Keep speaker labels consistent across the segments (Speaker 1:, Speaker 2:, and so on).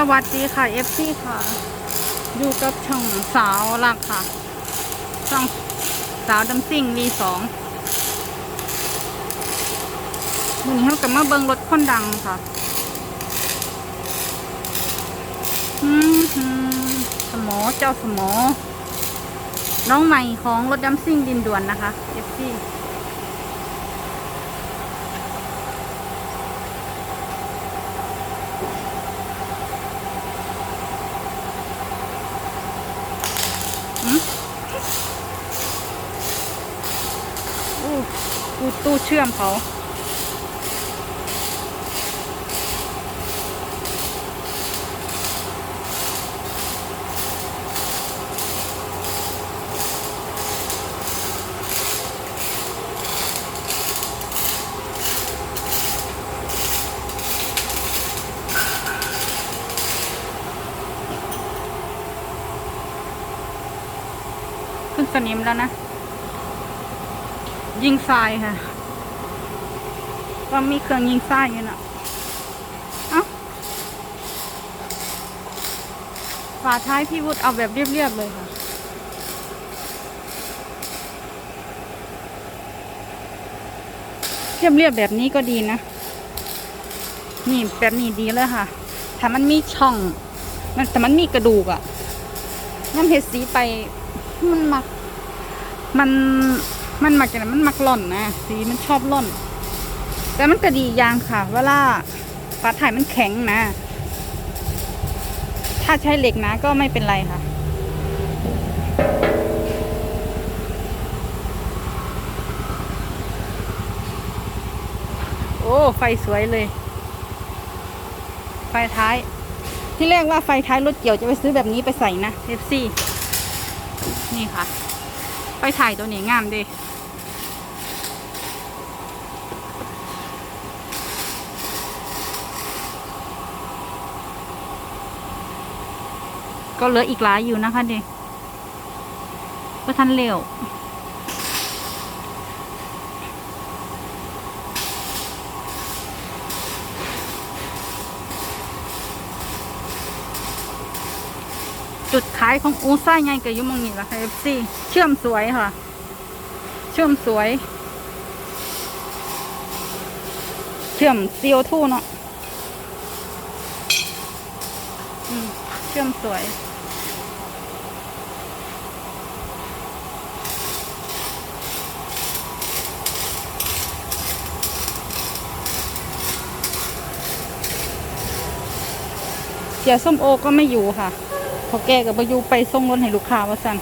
Speaker 1: สวัสดีค่ะเอฟซีค่ะ อยู่กับช่องสาวหลักค่ะ ช่องสาวดำซิ่งวีสองวันนี้เรากลับมาเบิงรถคนดังค่ะอืมหืมสมอเจ้าสมอ น้องใหม่ของรถดำซิ่งดินด่วนนะคะเอฟซี่ อู้ตู้เชื่อมเขาขึ้นสนิมแล้วนะ ยิงทรายค่ะว่ามีเครื่องยิงทรายอยู่น่ะเอ้าฝาท้ายพี่วุฒเอาแบบเรียบๆเลยค่ะเรียบๆแบบนี้ก็ดีนะ นี่แบบนี้ดีเลยค่ะ ถ้ามันมีช่อง มันแต่มันมีกระดูกอะน้ำเห็ดสีไป มันมัก มัน มันมักจะมันมักหล่อนนะสีมันชอบหล่อน แต่มันก็ดีอย่างค่ะ เวลาฝาถ่ายมันแข็งนะ ถ้าใช้เหล็กนะก็ไม่เป็นไรค่ะโอ้ ไฟสวยเลย ไฟท้าย ที่แรกว่าไฟท้ายรถเกี่ยวจะไปซื้อแบบนี้ไปใส่นะเอฟซีนี่ค่ะ ไฟถ่ายตัวนี้งามดี ก็เหลืออีกหลายอยู่นะคะเด็กก็ทันเร็วจุดขายของอูซ่าไงกับยุมงนี่แหละค่ะ FC เชื่อมสวยค่ะ เชื่อมสวย เชื่อม CO2 เนาะเชื่อมสวย เจียส้มโอก็ไม่อยู่ค่ะพอแกกับประยูไปส่งรถให้ลูกค้าว่าสั่น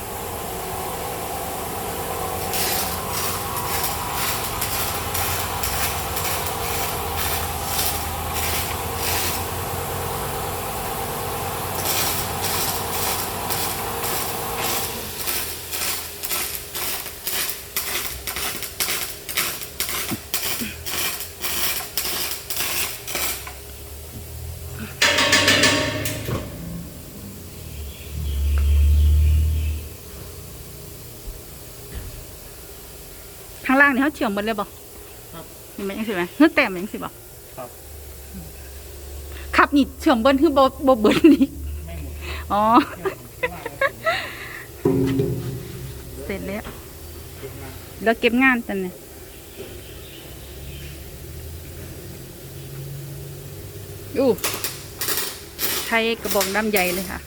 Speaker 1: ล่างนี่เขาเชื่อมหมดเลยบ่
Speaker 2: ครับ
Speaker 1: นี่มันยังสิไหมเฮ้ยแต้มมันยังสิบ่
Speaker 2: ครับ
Speaker 1: ขับนี่เชื่อมเบิ้ลคือบ่บ่เบิ้ลนี่
Speaker 2: ไม่หมด
Speaker 1: อ๋อ
Speaker 2: เที่ยวผมว่าแล้วผม
Speaker 1: เสร็จแล้ว
Speaker 2: เก็บงาน
Speaker 1: แล้วเก็บงานตันเนี่ยอู้ใช้กระบอกน้ำใหญ่เลยค่ะ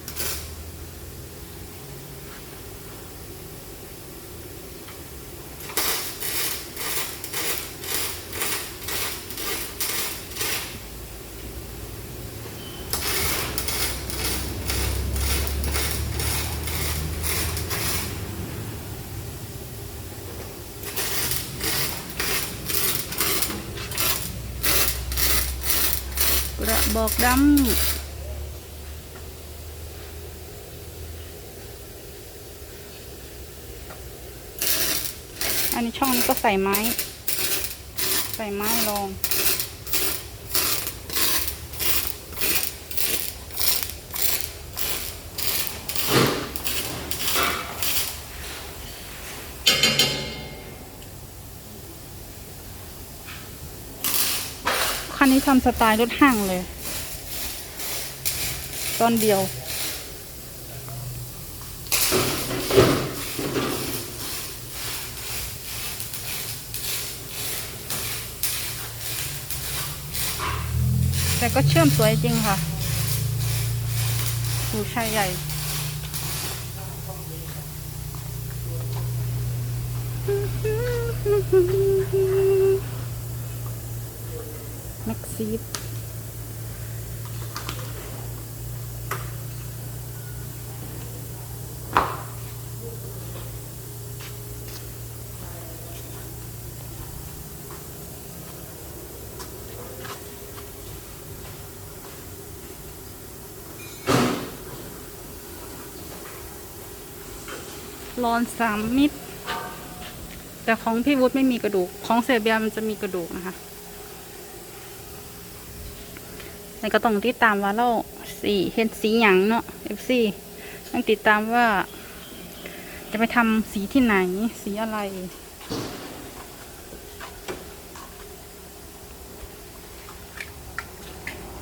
Speaker 1: ระบอกดำอันนี้ช่องนี้ก็ใส่ไม้ ใส่ไม้ลอง คันนี้ทำสไตล์รถห้างเลย ตอนเดียว แต่ก็เชื่อมสวยจริงค่ะหูชายใหญ่แม็กซีดรอนสามมิตร แต่ของพี่วุฒิไม่มีกระดูก ของเซเบียมันจะมีกระดูกนะคะ แต่ก็ต้องติดตามว่าเราสีเห็นสีหยังเนาะ FC ต้องติดตามว่า จะไปทำสีที่ไหนสีอะไร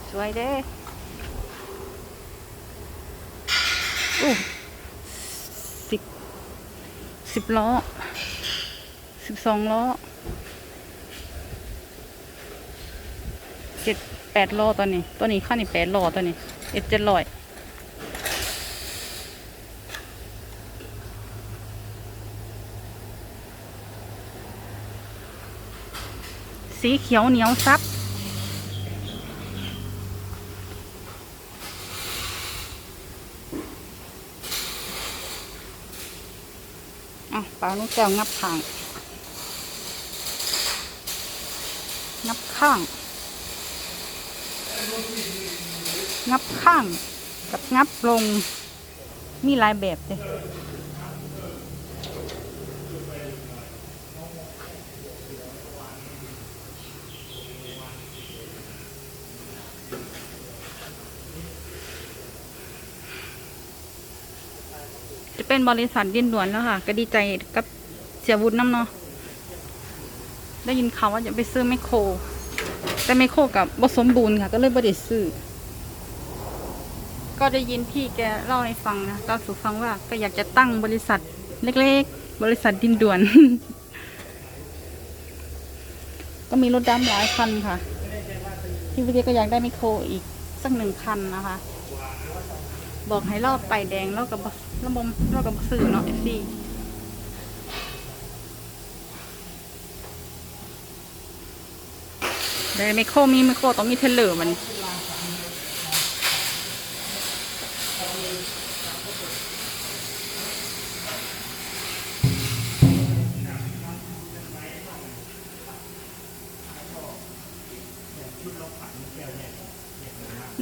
Speaker 1: สวยเด้อู้สิบสิบล้อสิบสองล้อเจ็ด แปดล้อตัวนี้ ตัวนี้ค่านี่แปดล้อตัวนี้เอ็ดเจ็ดร้อยสีเขียวเหนียวซับอะปลาลูกแก้วงับข้าง งับข้าง งับข้างกับงับลง มีหลายแบบเลยจะเป็นบริษัทดินด่วนแล้วค่ะ ก็ดีใจกับเสียวุฒน้ำเนาะได้ยินข่าวว่าจะไปซื้อไมโคร แต่ไมโครกับบสมบูรณ์ค่ะ ก็เลยบ่ได้ซื้อ ก็ได้ยินพี่แกเล่าให้ฟังนะเล่าสู่ฟังว่าก็อยากจะตั้งบริษัทเล็กๆ บริษัทดินด่วน ก็มีรถดำหลายคันค่ะ พี่วิเดียก็อยากได้ไมโครอีกสักหนึ่งคันนะคะ บอกให้รอบไปแดงแล้วกับระบมแล้วกับสื่อเนาะเอฟซีเดี๋ยวไมโครมีไมโครต้องมีเทเลอร์มัน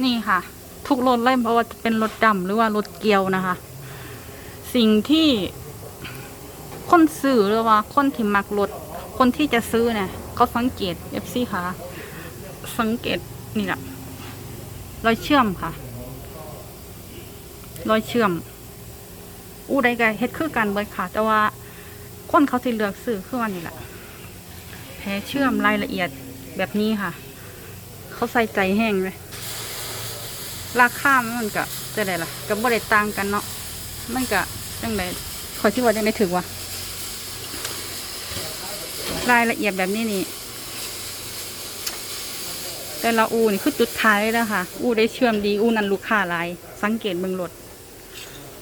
Speaker 1: นี่ค่ะ ทุกรถเลยเพราะว่าจะเป็นรถดำหรือว่ารถเกียวนะคะ สิ่งที่คนซื้อหรือว่าคนที่มักรถคนที่จะซื้อเนี่ยเขาสังเกตเอฟซีค่ะ สังเกตนี่แหละรอยเชื่อมค่ะรอยเชื่อม อู้ใดก็เฮ็ดคือกันเบิดค่ะ แต่ว่าคนเขาที่เลือกซื้อคือวันนี้แหละแผลเชื่อมรายละเอียดแบบนี้ค่ะ เขาใส่ใจแห้งเลย ราคามันก็จะได้ล่ะก็บ่ได้ต่างกันเนาะมันก็จังไดขอยที่ว่าจังไดถึกว่ารายละเอียดแบบนี้นี่ แต่ละอูนี่คือจุดท้ายแล้วค่ะอูได้เชื่อมดีอูนั้นลูกค้าหลาย สังเกตเบิ่งรถ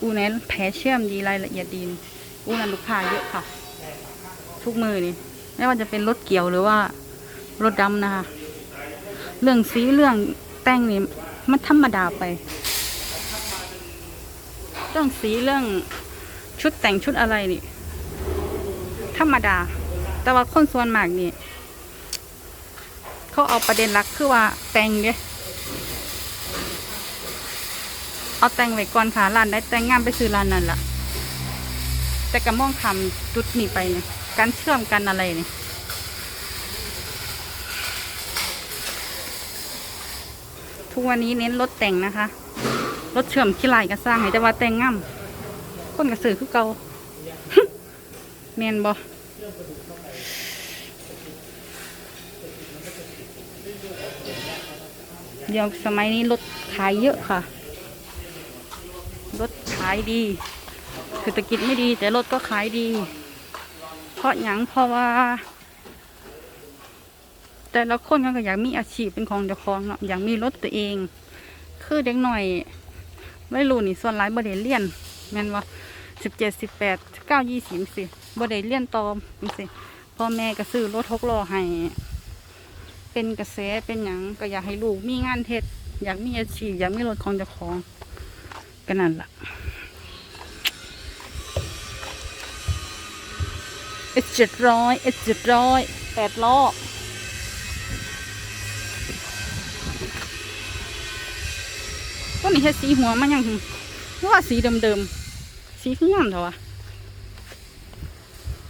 Speaker 1: อูนั้นแผลเชื่อมดีรายละเอียดดีอูนั้นลูกค้าเยอะค่ะ ทุกมือนี่ไม่ว่าจะเป็นรถเกี่ยวหรือว่ารถดำนะคะ เรื่องสีเรื่องแต่งนี่ มันธรรมดาไป เรื่องสีเรื่องชุดแต่งชุดอะไรนี่ ธรรมดา แต่ว่าคนส่วนมากนี่ เขาเอาประเด็นหลักคือว่าแต่งเนี่ยเอาแต่งไว้ก่อนค่ะร้านได้แต่งงานไปซื้อร้านนั้นล่ะแต่ก็มองคำจุดนี้ไปเนี่ยการเชื่อมกันอะไรเนี่ย ทุกวันนี้เน้นรถแต่งนะคะ รถเชื่อมขี้ลายก็สร้างให้แต่ว่าแต่งง่ำคนกระสือคือเกาเมนบอเดี๋ยวสมัยนี้รถขายเยอะค่ะ รถขายดีเศรษฐกิจไม่ดี แต่รถก็ขายดี เพราะหยังเพราะว่า แต่ละคนก็อยากมีอาชีพเป็นของเจ้าของเนาะอยากมีรถตัวเอง คือเด็กหน่อยไม่รู้นี่ส่วนหลายบ่ได้เรียนแม่นว่าสิบเจ็ดสิบแปดเก้ายี่สิบสิบ่ได้เรียนต่อจังสิพ่อแม่ก็ซื้อรถหกล้อให้ เป็นกระแสเป็นหยังก็อยากให้ลูกมีงานเฮ็ดอยากมีอาชีพอยากมีรถของเจ้าของก็นั่นล่ะเอเจ็ดร้อยเอเจ็ดร้อยแปดล้อ ต้นนี้เฮ็ดสีหัวมันยังว่าสีเดิมๆสีคืองามเถอะวะ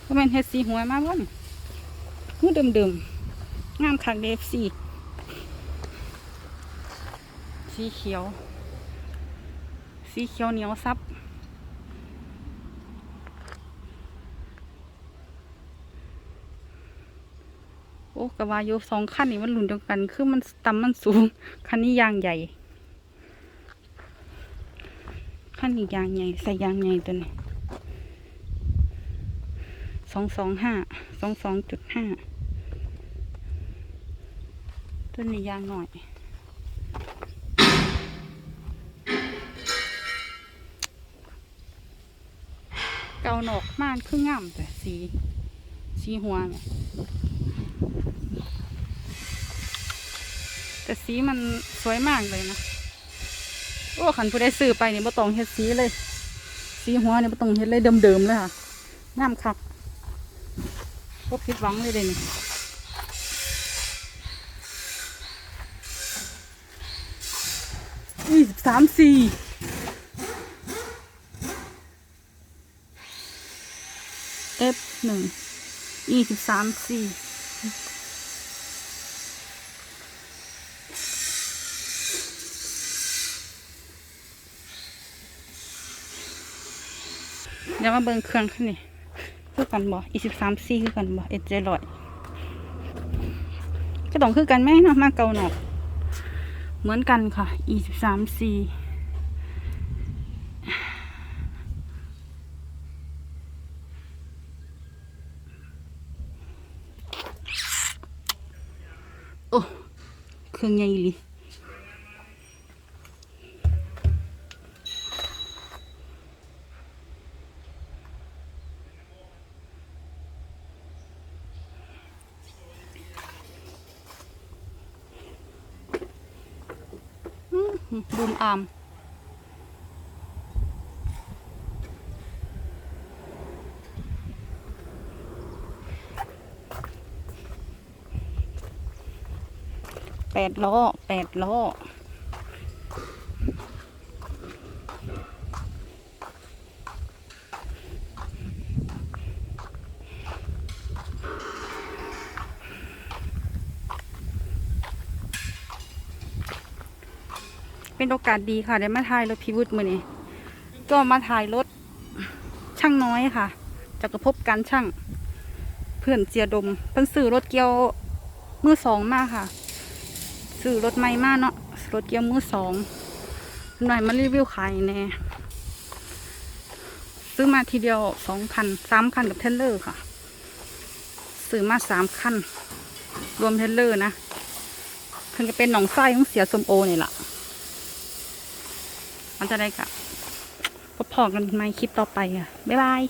Speaker 1: ก็แม่นเฮ็ดสีหัวมาบ่นมือเดิมๆงามคักเดฟสีสีเขียว สีเขียวเหนียวซับโอ้กะว่าโยสองขั้นนี่มันหลุนเดียวกัน คือมันต่ำมันสูง คันนี้ยางใหญ่ ขั้นนี้ยางใหญ่ใส่ยางใหญ่ตัวนี้สองสองห้าสองสองจุดห้าตัวนี้ยางหน่อยเกาหนอกม่านคืองามแต่สีสีหัวแต่สีมันสวยมากเลยนะ โอ้ขันผู้ได้ซื้อไปเนี่ยบ่ต้องเฮ็ดสีเลย สีหัวเนี่ยบ่ต้องเฮ็ดเลยเดิมๆเลยค่ะงามคักก็ผิดหวังเลยเดะนี่ยี่สิบสามสี่เอฟหนึ่งยี่สิบสามสี่ เดี๋ยวมาเบิ่งเครื่องขึ้นนี่คือกันบ่อีสิบสามซีคือกันบ่เอ็ดเจลอยก็ต้องคือกันไหมเนาะมาเกาหนอกเหมือนกันค่ะอีสิบสามซีโอ้เครื่องใหญ่อีหลี บูมอามแปดล้อแปดล้อ เป็นโอกาสดีค่ะได้มาถ่ายรถพิวุฒมือนี้ก็มาถ่ายรถช่างน้อยค่ะจากกระพบการช่าง เพื่อนเจียดมเพิ่นซื้อรถเกียวมือสองมาค่ะซื้อรถใหม่มาเนาะรถเกียวมือสองหน่อยมารีวิวขายแน่ซื้อมาทีเดียวสองคันสามคันกับเทรลเลอร์ค่ะ ซื้อมาสามคันรวมเทรลเลอร์นะเพิ่นก็เป็นหนองไส้ของเสียสมโอนี่แหละ มันจะได้กับพบพอกันในคลิปต่อไปอะ บ๊ายบาย